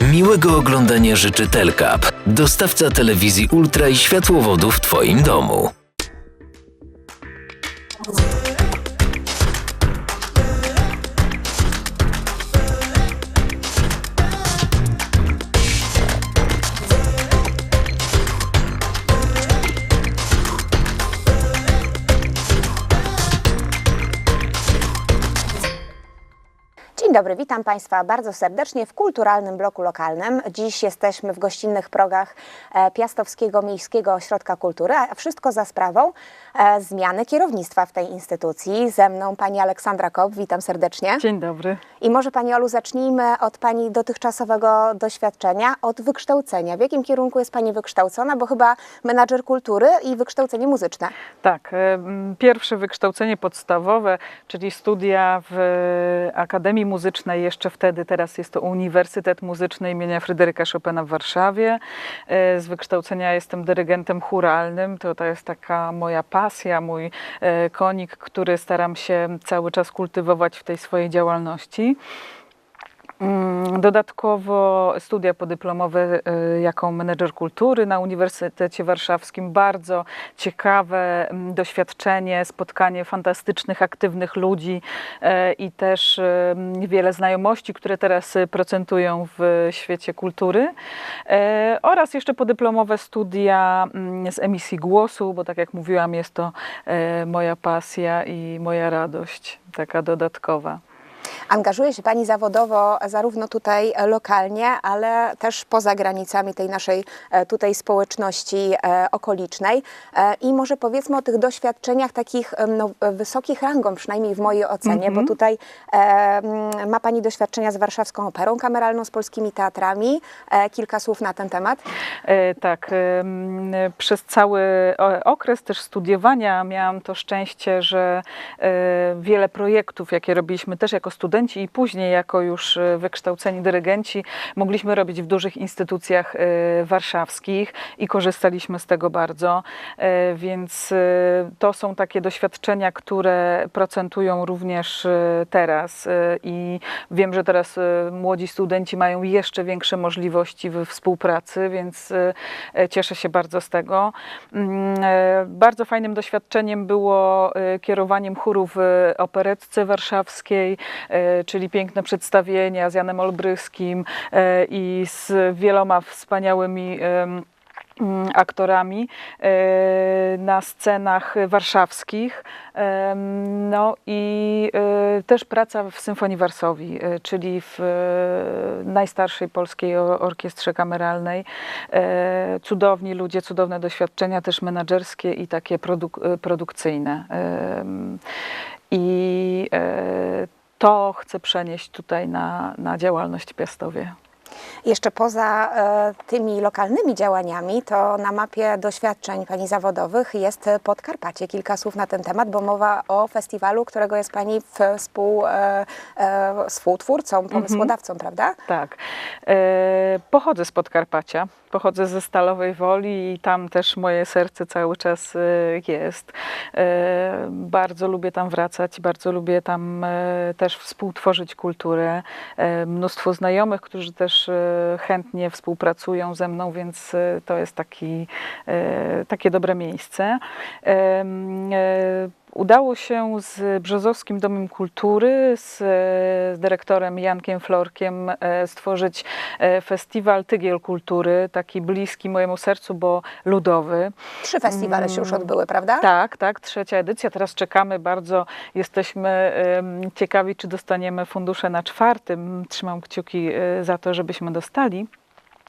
Miłego oglądania życzy Telkap, dostawca telewizji ultra i światłowodu w Twoim domu. Dobry, witam Państwa bardzo serdecznie w kulturalnym bloku lokalnym. Dziś jesteśmy w gościnnych progach e, Piastowskiego Miejskiego Ośrodka Kultury, a wszystko za sprawą e, zmiany kierownictwa w tej instytucji. Ze mną Pani Aleksandra Kop, witam serdecznie. Dzień dobry. I może Pani Olu zacznijmy od Pani dotychczasowego doświadczenia, od wykształcenia. W jakim kierunku jest Pani wykształcona? Bo chyba menadżer kultury i wykształcenie muzyczne. Tak, em, pierwsze wykształcenie podstawowe, czyli studia w Akademii Muzycznej, jeszcze wtedy, teraz jest to Uniwersytet Muzyczny imienia Fryderyka Chopina w Warszawie. E, Z wykształcenia jestem dyrygentem churalnym, to, to jest taka moja pasja, mój e, konik, który staram się cały czas kultywować w tej swojej działalności. Mm, Dodatkowo studia podyplomowe y, jako menedżer kultury na Uniwersytecie Warszawskim. Bardzo ciekawe mm, doświadczenie, spotkanie fantastycznych, aktywnych ludzi e, i też y, wiele znajomości, które teraz y, procentują w świecie kultury. Oraz jeszcze podyplomowe studia mm, z emisji głosu, bo tak jak mówiłam, jest to moja pasja i moja radość, taka dodatkowa. Angażuje się Pani zawodowo zarówno tutaj lokalnie, ale też poza granicami tej naszej e, tutaj społeczności e, okolicznej. E, I może powiedzmy o tych doświadczeniach takich no, wysokich rangą, przynajmniej w mojej ocenie, bo tutaj e, mm, ma Pani doświadczenia z Warszawską Operą Kameralną, z polskimi teatrami. Kilka słów na ten temat. Tak, przez cały okres też studiowania miałam to szczęście, że wiele projektów, jakie robiliśmy też jako studenci i później jako już e, wykształceni dyrygenci, mogliśmy robić w dużych instytucjach e, warszawskich i korzystaliśmy z tego bardzo, E, więc to są takie doświadczenia, które procentują również teraz i wiem, że teraz młodzi studenci mają jeszcze większe możliwości we współpracy, więc cieszę się bardzo z tego. Mm, Bardzo fajnym doświadczeniem było kierowaniem chóru w operetce warszawskiej, czyli piękne przedstawienia z Janem Olbryskim e, i z wieloma wspaniałymi mm, aktorami e, na scenach warszawskich. No i e, też praca w Symfonii Warsowii, e, czyli w e, najstarszej polskiej orkiestrze kameralnej. E, Cudowni ludzie, cudowne doświadczenia też menedżerskie i takie produk- e, produkcyjne. I e, to chcę przenieść tutaj na, na działalność Piastowie. Jeszcze poza e, tymi lokalnymi działaniami, to na mapie doświadczeń Pani zawodowych jest Podkarpacie. Kilka słów na ten temat, bo mowa o festiwalu, którego jest Pani współ, e, e, współtwórcą, pomysłodawcą, prawda? Tak. Pochodzę z Podkarpacia, pochodzę ze Stalowej Woli i tam też moje serce cały czas jest. Bardzo lubię tam wracać, bardzo lubię tam też współtworzyć kulturę. Mnóstwo znajomych, którzy też e, chętnie współpracują ze mną, więc e, to jest taki, e, takie dobre miejsce. Udało się z Brzozowskim Domem Kultury, z, z dyrektorem Jankiem Florkiem e, stworzyć e, festiwal Tygiel Kultury, taki bliski mojemu sercu, bo ludowy. Trzy festiwale się już odbyły, prawda? Tak, tak, trzecia edycja. Teraz czekamy bardzo, jesteśmy ciekawi, czy dostaniemy fundusze na czwartym. Trzymam kciuki e, za to, żebyśmy dostali.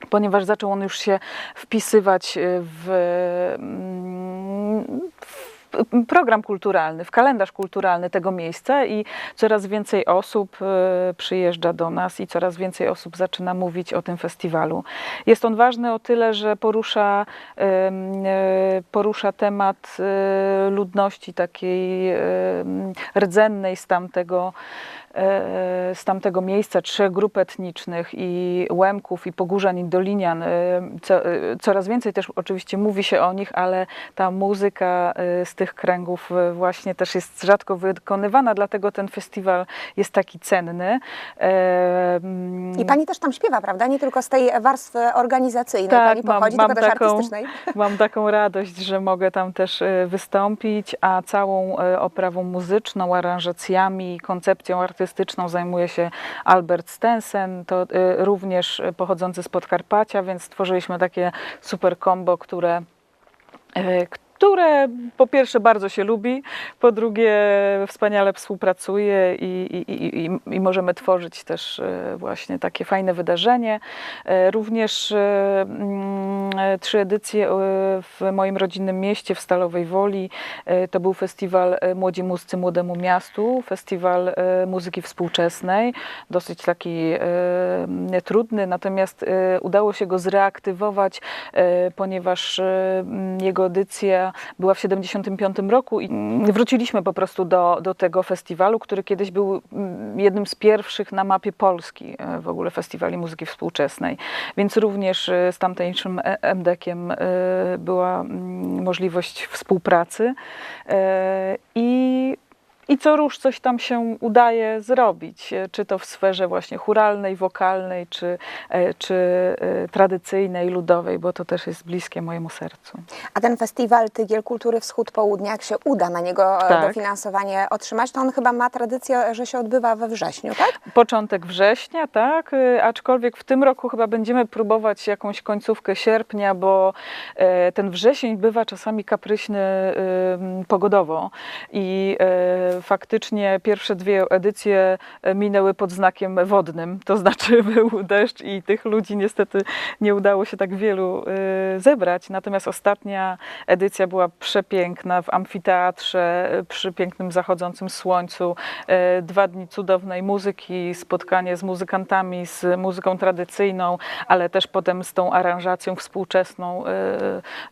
Ponieważ zaczął on już się wpisywać e, w, mm, w program kulturalny, w kalendarz kulturalny tego miejsca i coraz więcej osób e, przyjeżdża do nas i coraz więcej osób zaczyna mówić o tym festiwalu. Jest on ważny o tyle, że porusza, e, porusza temat e, ludności takiej rdzennej z tamtego z tamtego miejsca, trzech grup etnicznych i Łemków, i Pogórzań, i Dolinian. e, Co, e, coraz więcej też oczywiście mówi się o nich, ale ta muzyka e, z tych kręgów e, właśnie też jest rzadko wykonywana, dlatego ten festiwal jest taki cenny. E, mm, I pani też tam śpiewa, prawda? Nie tylko z tej warstwy organizacyjnej Tak, pani mam- pochodzi, mam tylko też taką- artystycznej. Mam taką radość, że mogę tam też e, wystąpić, a całą e, oprawą muzyczną, aranżacjami, koncepcją artystyczną zajmuje się Albert Stensen, to e, również pochodzący z Podkarpacia, więc stworzyliśmy takie super combo, które e, które po pierwsze bardzo się lubi, po drugie wspaniale współpracuje i, i, i, i, możemy tworzyć też e, właśnie takie fajne wydarzenie. E, Również e, mm, trzy edycje w moim rodzinnym mieście w Stalowej Woli. To był festiwal Młodzi Mózcy Młodemu Miastu, festiwal muzyki współczesnej, dosyć taki trudny, natomiast udało się go zreaktywować, ponieważ jego edycja była w 75 roku i wróciliśmy po prostu do, do tego festiwalu, który kiedyś był mm, jednym z pierwszych na mapie Polski e, w ogóle festiwali muzyki współczesnej. Więc również e, z tamtejszym e- MDK-iem była mm, możliwość współpracy i i co róż coś tam się udaje zrobić, e, czy to w sferze właśnie churalnej, wokalnej, czy, e, czy e, tradycyjnej, ludowej, bo to też jest bliskie mojemu sercu. A ten festiwal Tygiel Kultury Wschód-Południa, jak się uda na niego Tak. dofinansowanie otrzymać, to on chyba ma tradycję, że się odbywa we wrześniu, tak? Początek września, tak, aczkolwiek w tym roku chyba będziemy próbować jakąś końcówkę sierpnia, bo ten wrzesień bywa czasami kapryśny pogodowo i faktycznie pierwsze dwie edycje e, minęły pod znakiem wodnym, to znaczy był deszcz i tych ludzi niestety nie udało się tak wielu y, zebrać, natomiast ostatnia edycja była przepiękna w amfiteatrze y, przy pięknym zachodzącym słońcu, e, dwa dni cudownej muzyki, spotkanie z muzykantami, z muzyką tradycyjną, ale też potem z tą aranżacją współczesną e,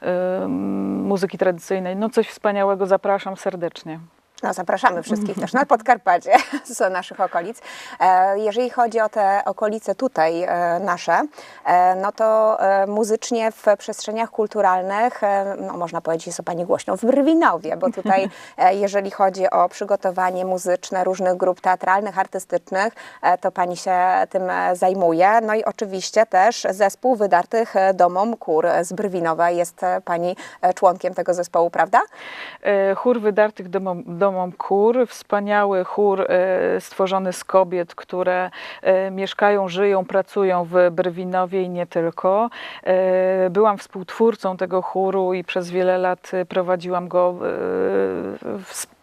e, muzyki tradycyjnej. No coś wspaniałego, zapraszam serdecznie. No, zapraszamy wszystkich też na Podkarpacie z naszych okolic. E, Jeżeli chodzi o te okolice tutaj e, nasze, e, no to muzycznie w przestrzeniach kulturalnych, no można powiedzieć, jest o Pani głośno w Brwinowie, bo tutaj jeżeli chodzi o przygotowanie muzyczne różnych grup teatralnych, artystycznych, to Pani się tym zajmuje. No i oczywiście też zespół wydartych domom kur z Brwinowa. Jest Pani członkiem tego zespołu, prawda? Chór Wydartych domom Kur, wspaniały chór e, stworzony z kobiet, które e, mieszkają, żyją, pracują w Brwinowie i nie tylko. E, Byłam współtwórcą tego chóru i przez wiele lat prowadziłam go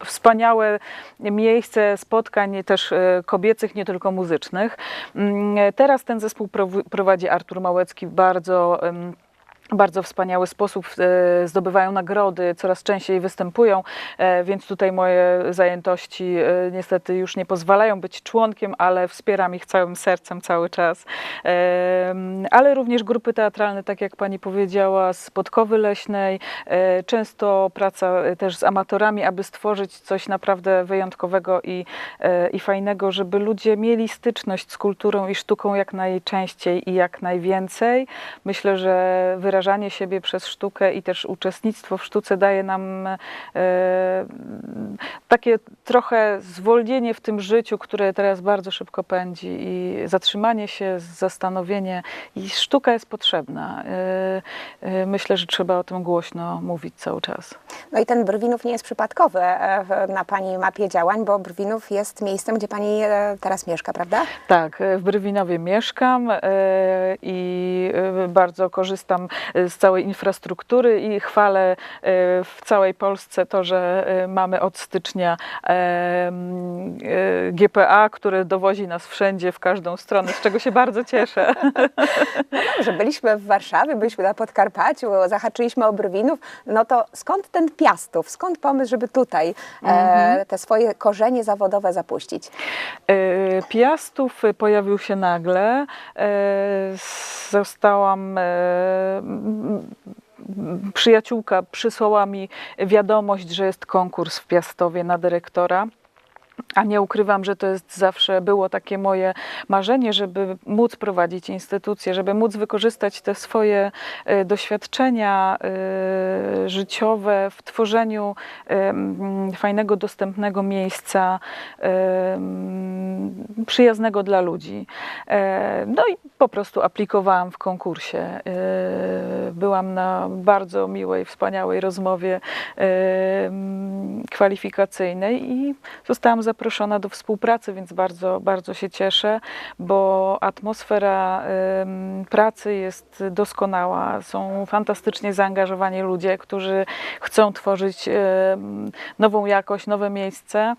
wspaniałe miejsce spotkań też kobiecych, nie tylko muzycznych. Mm, Teraz ten zespół prow- prowadzi Artur Małecki bardzo bardzo wspaniały sposób e, zdobywają nagrody, coraz częściej występują, e, więc tutaj moje zajętości e, niestety już nie pozwalają być członkiem, ale wspieram ich całym sercem cały czas. Ale również grupy teatralne, tak jak pani powiedziała, z Podkowy Leśnej, często praca też z amatorami, aby stworzyć coś naprawdę wyjątkowego i, i fajnego, żeby ludzie mieli styczność z kulturą i sztuką jak najczęściej i jak najwięcej. Myślę, że wyrażanie siebie przez sztukę i też uczestnictwo w sztuce daje nam e, takie trochę zwolnienie w tym życiu, które teraz bardzo szybko pędzi i zatrzymanie się, zastanowienie i sztuka jest potrzebna. E, e, myślę, że trzeba o tym głośno mówić cały czas. No i ten Brwinów nie jest przypadkowy na Pani mapie działań, bo Brwinów jest miejscem, gdzie Pani teraz mieszka, prawda? Tak, w Brwinowie mieszkam i bardzo korzystam z całej infrastruktury i chwalę e, w całej Polsce to, że e, mamy od stycznia GPA, który dowozi nas wszędzie, w każdą stronę, z czego się bardzo cieszę. Że byliśmy w Warszawie, byliśmy na Podkarpaciu, zahaczyliśmy o Brwinów, no to skąd ten Piastów? Skąd pomysł, żeby tutaj e, te swoje korzenie zawodowe zapuścić? E, Piastów pojawił się nagle. E, Zostałam. Przyjaciółka przysłała mi wiadomość, że jest konkurs w Piastowie na dyrektora. A nie ukrywam, że to jest zawsze było takie moje marzenie, żeby móc prowadzić instytucje, żeby móc wykorzystać te swoje e, doświadczenia e, życiowe w tworzeniu e, mm, fajnego, dostępnego miejsca, przyjaznego dla ludzi. E, No i po prostu aplikowałam w konkursie. E, Byłam na bardzo miłej, wspaniałej rozmowie e, mm, kwalifikacyjnej i zostałam zaproszona do współpracy, więc bardzo, bardzo się cieszę, bo atmosfera pracy jest doskonała. Są fantastycznie zaangażowani ludzie, którzy chcą tworzyć nową jakość, nowe miejsce.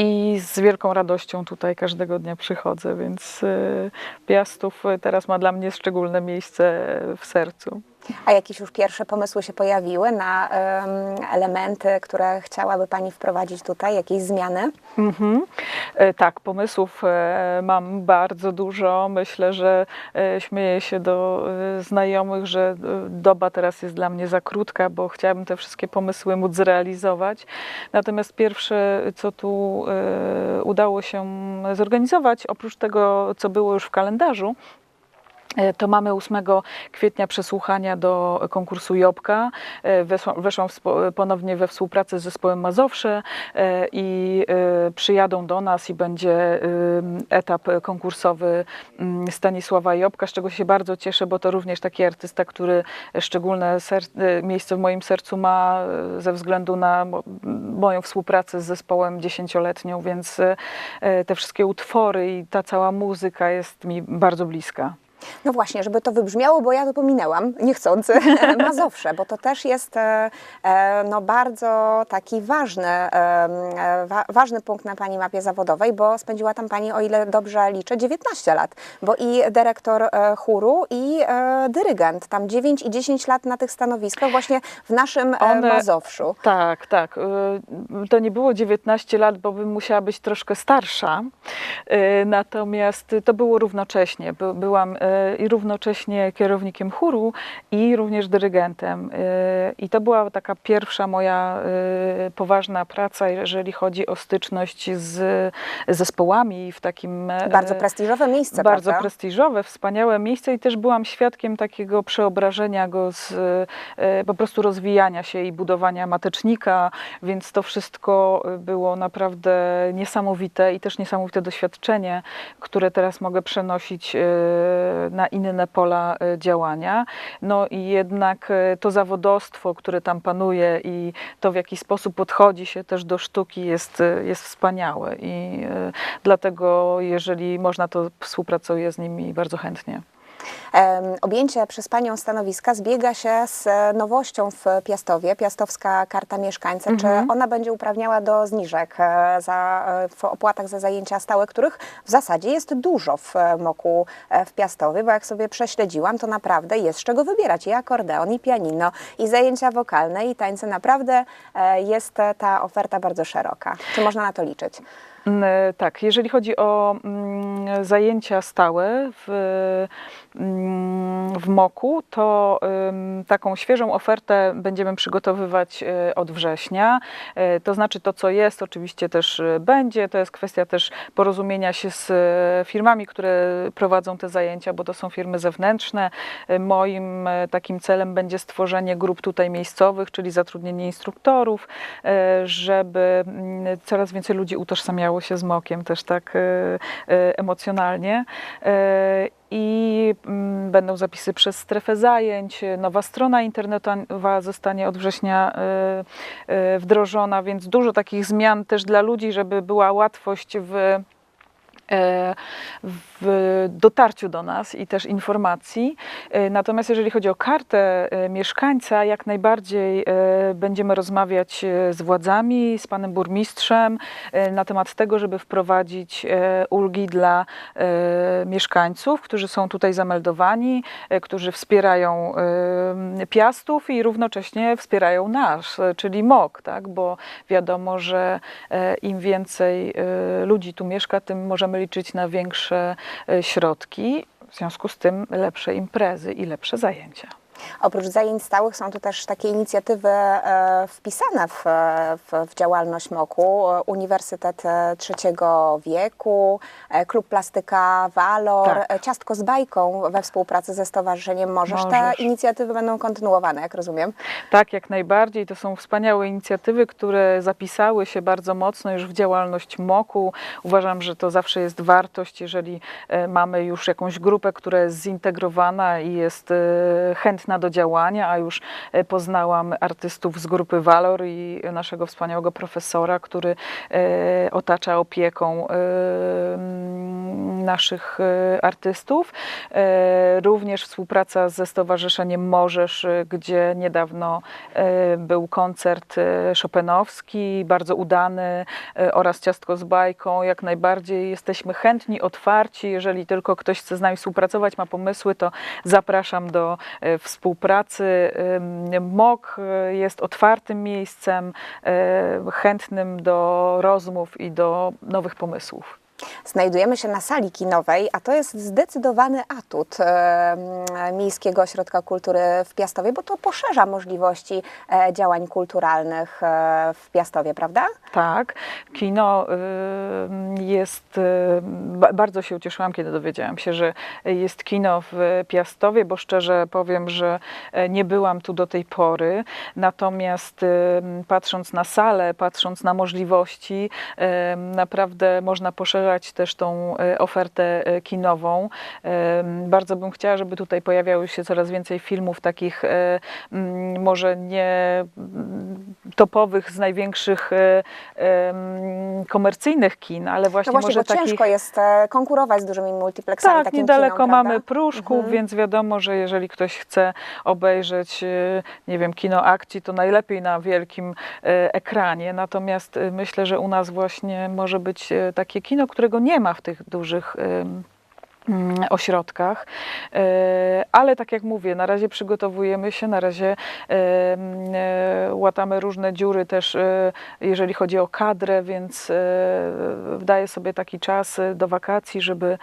I z wielką radością tutaj każdego dnia przychodzę, więc y, Piastów teraz ma dla mnie szczególne miejsce w sercu. A jakieś już pierwsze pomysły się pojawiły na em, elementy, które chciałaby Pani wprowadzić tutaj, jakieś zmiany? Mhm. E, Tak, pomysłów e, mam bardzo dużo. Myślę, że e, śmieję się do znajomych, że doba teraz jest dla mnie za krótka, bo chciałabym te wszystkie pomysły móc zrealizować. Natomiast pierwsze, co tu udało się zorganizować, oprócz tego, co było już w kalendarzu, To mamy 8 kwietnia przesłuchania do konkursu Jobka. E, Weszłam, ponownie we współpracę z zespołem Mazowsze e, i e, przyjadą do nas i będzie etap konkursowy mm, Stanisława Jobka, z czego się bardzo cieszę, bo to również taki artysta, który szczególne e, miejsce w moim sercu ma e, ze względu na mo- moją współpracę z zespołem dziesięcioletnią, więc e, e, te wszystkie utwory i ta cała muzyka jest mi bardzo bliska. No właśnie, żeby to wybrzmiało, bo ja to pominęłam, niechcący, Mazowsze, bo to też jest e, e, no, bardzo taki ważny, e, wa, ważny punkt na Pani mapie zawodowej, bo spędziła tam Pani, o ile dobrze liczę, 19 lat, bo i dyrektor chóru i dyrygent, tam 9 i 10 lat na tych stanowiskach właśnie w naszym One- Mazowszu. Tak, tak. To nie było 19 lat, bo bym musiała być troszkę starsza. Natomiast to było równocześnie. By- Byłam i równocześnie kierownikiem chóru i również dyrygentem. Y, I to była taka pierwsza moja y, poważna praca, jeżeli chodzi o styczność z zespołami w takim e, Bardzo prestiżowe miejsce, bardzo prawda? prestiżowe, wspaniałe miejsce i też byłam świadkiem takiego przeobrażenia go z e, po prostu rozwijania się i budowania matecznika, więc to wszystko było naprawdę niesamowite i też niesamowite doświadczenie, które teraz mogę przenosić na inne pola e, działania. No i jednak e, to zawodostwo, które tam panuje i to w jaki sposób podchodzi się też do sztuki jest, e, jest wspaniałe i dlatego jeżeli można, to współpracuję z nimi bardzo chętnie. Objęcie przez Panią stanowiska zbiega się z e, nowością w Piastowie, Piastowska Karta Mieszkańca. Czy ona będzie uprawniała do zniżek e, za, e, w opłatach za zajęcia stałe, których w zasadzie jest dużo w MOKU w Piastowie, bo jak sobie prześledziłam, to naprawdę jest z czego wybierać i akordeon, i pianino, i zajęcia wokalne, i tańce. Naprawdę jest ta oferta bardzo szeroka. Czy można na to liczyć? Mm, Tak, jeżeli chodzi o mm, zajęcia stałe w, w MOKU, to taką świeżą ofertę będziemy przygotowywać y, od września. Y, To znaczy to, co jest, oczywiście też y, będzie. To jest kwestia też porozumienia się z firmami, które prowadzą te zajęcia, bo to są firmy zewnętrzne. Moim takim celem będzie stworzenie grup tutaj miejscowych, czyli zatrudnienie instruktorów, żeby mm, coraz więcej ludzi utożsamiało się z mokiem też tak emocjonalnie. I mm, będą zapisy przez strefę zajęć. Nowa strona internetowa zostanie od września y, y, wdrożona, więc dużo takich zmian też dla ludzi, żeby była łatwość w w dotarciu do nas i też informacji. E, Natomiast jeżeli chodzi o kartę e, mieszkańca, jak najbardziej e, będziemy rozmawiać e, z władzami, z panem burmistrzem e, na temat tego, żeby wprowadzić e, ulgi dla e, mieszkańców, którzy są tutaj zameldowani, e, którzy wspierają e, Piastów i równocześnie wspierają nas, e, czyli MOK, tak? bo wiadomo, że e, im więcej e, ludzi tu mieszka, tym możemy liczyć na większe e, środki, w związku z tym lepsze imprezy i lepsze zajęcia. Oprócz zajęć stałych są tu też takie inicjatywy e, wpisane w, w, w działalność MOKU. E, Uniwersytet e, Trzeciego Wieku, e, Klub Plastyka Walor, Tak. e, Ciastko z bajką we współpracy ze Stowarzyszeniem Możesz. Te Możesz. inicjatywy będą kontynuowane, jak rozumiem. Tak, jak najbardziej. To są wspaniałe inicjatywy, które zapisały się bardzo mocno już w działalność MOKU. Uważam, że to zawsze jest wartość, jeżeli e, mamy już jakąś grupę, która jest zintegrowana i jest e, chętna do działania, a już e, poznałam artystów z grupy Valor i naszego wspaniałego profesora, który e, otacza opieką e, naszych e, artystów. E, Również współpraca ze Stowarzyszeniem Możesz, e, gdzie niedawno był koncert Chopinowski, bardzo udany oraz Ciastko z bajką. Jak najbardziej jesteśmy chętni, otwarci. Jeżeli tylko ktoś chce z nami współpracować, ma pomysły, to zapraszam do współpracy. MOK jest otwartym miejscem, chętnym do rozmów i do nowych pomysłów. Znajdujemy się na sali kinowej, a to jest zdecydowany atut e, Miejskiego Ośrodka Kultury w Piastowie, bo to poszerza możliwości e, działań kulturalnych e, w Piastowie, prawda? Tak, kino jest. ba- Bardzo się ucieszyłam, kiedy dowiedziałam się, że jest kino w Piastowie, bo szczerze powiem, że e, nie byłam tu do tej pory. Natomiast patrząc na salę, patrząc na możliwości, naprawdę można poszerzać też tą y, ofertę y, kinową. Bardzo bym chciała, żeby tutaj pojawiały się coraz więcej filmów takich y, mm, może nie mm, topowych z największych e, komercyjnych kin, ale właśnie, No właśnie, może takich. ciężko jest e, konkurować z dużymi multiplexami. Tak, takim niedaleko kinom, mamy? Pruszków, Mhm. więc wiadomo, że jeżeli ktoś chce obejrzeć, e, nie wiem, kino akcji, to najlepiej na wielkim e, ekranie. Natomiast e, myślę, że u nas właśnie może być e, takie kino, którego nie ma w tych dużych mm, ośrodkach. E, Ale tak jak mówię, na razie przygotowujemy się, na razie e, łatamy różne dziury też, e, jeżeli chodzi o kadrę, więc daję sobie taki czas do wakacji, żeby,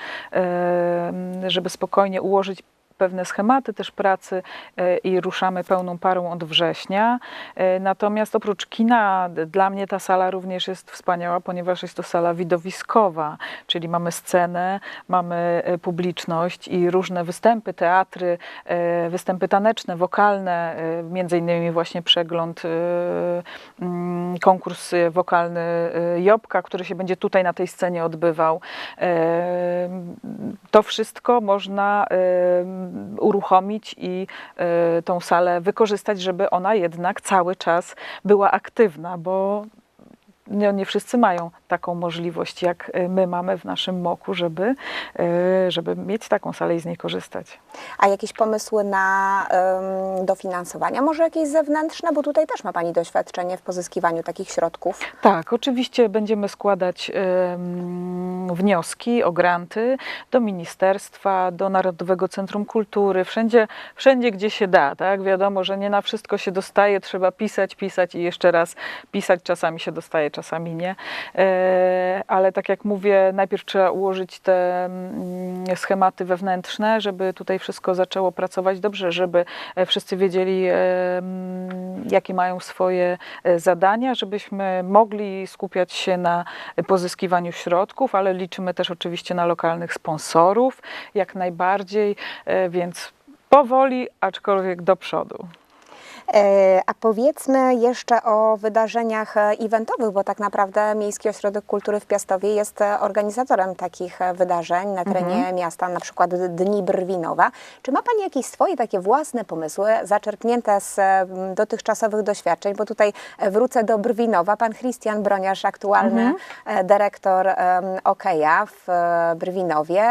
żeby spokojnie ułożyć pewne schematy też pracy e, i ruszamy pełną parą od września. E, Natomiast oprócz kina, dla mnie ta sala również jest wspaniała, ponieważ jest to sala widowiskowa, czyli mamy scenę, mamy e, publiczność i różne występy, teatry, występy taneczne, wokalne, między innymi właśnie przegląd, mm, konkurs wokalny Jobka, który się będzie tutaj na tej scenie odbywał. To wszystko można uruchomić i e, tą salę wykorzystać, żeby ona jednak cały czas była aktywna, bo nie, nie wszyscy mają taką możliwość, jak e, my mamy w naszym moku, żeby, e, żeby mieć taką salę i z niej korzystać. A jakieś pomysły na em, dofinansowania? Może jakieś zewnętrzne? Bo tutaj też ma Pani doświadczenie w pozyskiwaniu takich środków. Tak, oczywiście będziemy składać em, wnioski o granty do ministerstwa, do Narodowego Centrum Kultury, wszędzie, wszędzie gdzie się da. Tak? Wiadomo, że nie na wszystko się dostaje, trzeba pisać, pisać i jeszcze raz pisać. Czasami się dostaje, czasami nie. E, ale tak jak mówię, najpierw trzeba ułożyć te mm, schematy wewnętrzne, żeby tutaj wszystko zaczęło pracować dobrze, żeby e, wszyscy wiedzieli, e, mm, jakie mają swoje zadania, żebyśmy mogli skupiać się na pozyskiwaniu środków, ale liczymy też oczywiście na lokalnych sponsorów, jak najbardziej, więc powoli, aczkolwiek do przodu. E, A powiedzmy jeszcze o wydarzeniach e, eventowych, bo tak naprawdę Miejski Ośrodek Kultury w Piastowie jest e, organizatorem takich wydarzeń na terenie miasta, na przykład Dni Brwinowa. Czy ma Pani jakieś swoje takie własne pomysły, zaczerpnięte z dotychczasowych doświadczeń? Bo tutaj wrócę do Brwinowa. Pan Christian Broniarz, aktualny e, dyrektor em, Okeja w Brwinowie,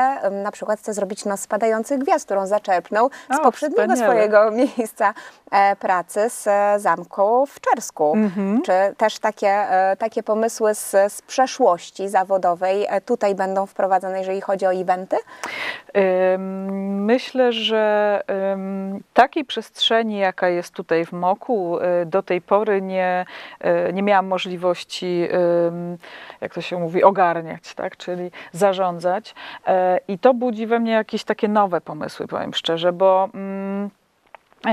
na przykład chce zrobić Noc Spadających Gwiazd, którą zaczerpnął z O, poprzedniego wspaniale. swojego miejsca e, z e, zamku w Czersku. Mhm. Czy też takie, e, takie pomysły z, z przeszłości zawodowej e, tutaj będą wprowadzone, jeżeli chodzi o eventy? Myślę, że takiej przestrzeni, jaka jest tutaj w Moku, do tej pory nie, nie miałam możliwości, jak to się mówi, ogarniać, tak? czyli zarządzać. I to budzi we mnie jakieś takie nowe pomysły, powiem szczerze, bo. mm,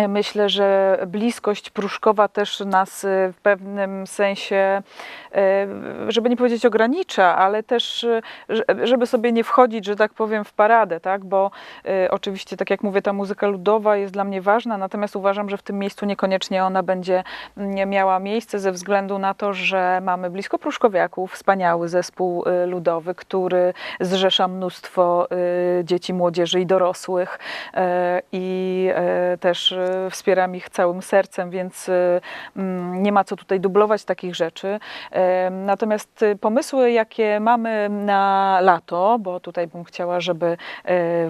Myślę, że bliskość Pruszkowa też nas e, w pewnym sensie, e, żeby nie powiedzieć ogranicza, ale też, e, że- żeby sobie nie wchodzić, że tak powiem, w paradę, tak? bo e, oczywiście, tak jak mówię, ta muzyka ludowa jest dla mnie ważna, natomiast uważam, że w tym miejscu niekoniecznie ona będzie mm, miała miejsce ze względu na to, że mamy blisko Pruszkowiaków, wspaniały zespół e, ludowy, który zrzesza mnóstwo e, dzieci, młodzieży i dorosłych e, i e, też e, wspieram ich całym sercem, więc e, mm, nie ma co tutaj dublować takich rzeczy. Natomiast e, pomysły, jakie mamy na lato, bo tutaj bym chciała, żeby e,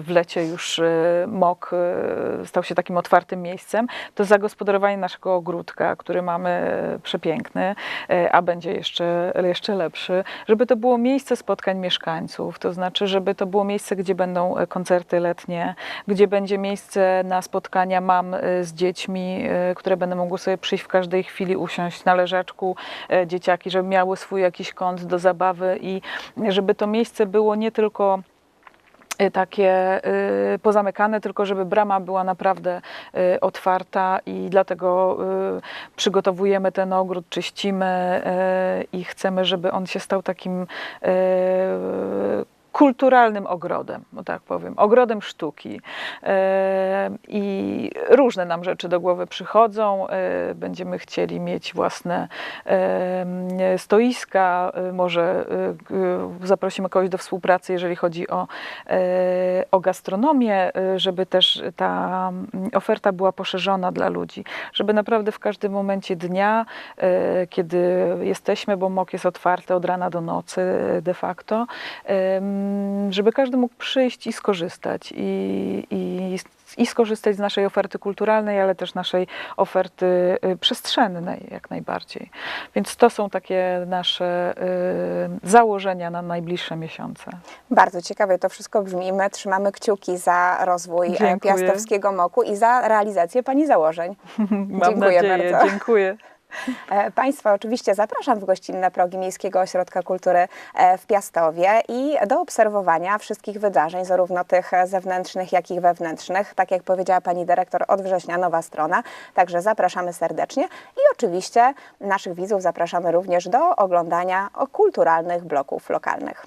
w lecie już MOK stał się takim otwartym miejscem, to zagospodarowanie naszego ogródka, który mamy przepiękny, a będzie jeszcze, jeszcze lepszy, żeby to było miejsce spotkań mieszkańców, to znaczy, żeby to było miejsce, gdzie będą koncerty letnie, gdzie będzie miejsce na spotkania mam z dziećmi, e, które będą mogły sobie przyjść w każdej chwili, usiąść na leżaczku, e, dzieciaki, żeby miały swój jakiś kąt do zabawy i żeby to miejsce było nie tylko y, takie pozamykane, tylko żeby brama była naprawdę otwarta i dlatego przygotowujemy ten ogród, czyścimy i chcemy, żeby on się stał takim kulturalnym ogrodem, bo tak powiem, ogrodem sztuki. E, I różne nam rzeczy do głowy przychodzą. E, Będziemy chcieli mieć własne e, stoiska, może zaprosimy kogoś do współpracy, jeżeli chodzi o, o gastronomię, żeby też ta oferta była poszerzona dla ludzi, żeby naprawdę w każdym momencie dnia, kiedy jesteśmy, bo MOK jest otwarty od rana do nocy de facto, żeby każdy mógł przyjść i skorzystać i, i, i skorzystać z naszej oferty kulturalnej, ale też naszej oferty y, przestrzennej jak najbardziej. Więc to są takie nasze y, założenia na najbliższe miesiące. Bardzo ciekawie to wszystko brzmi. My trzymamy kciuki za rozwój e, Dziękuję. Piastowskiego Moku i za realizację Pani założeń. Mam Dziękuję nadzieję. bardzo. Dziękuję. E, Państwa oczywiście zapraszam w gościnne progi Miejskiego Ośrodka Kultury e, w Piastowie i do obserwowania wszystkich wydarzeń, zarówno tych zewnętrznych, jak i wewnętrznych. Tak jak powiedziała Pani Dyrektor, od września nowa strona, także zapraszamy serdecznie i oczywiście naszych widzów zapraszamy również do oglądania kulturalnych bloków lokalnych.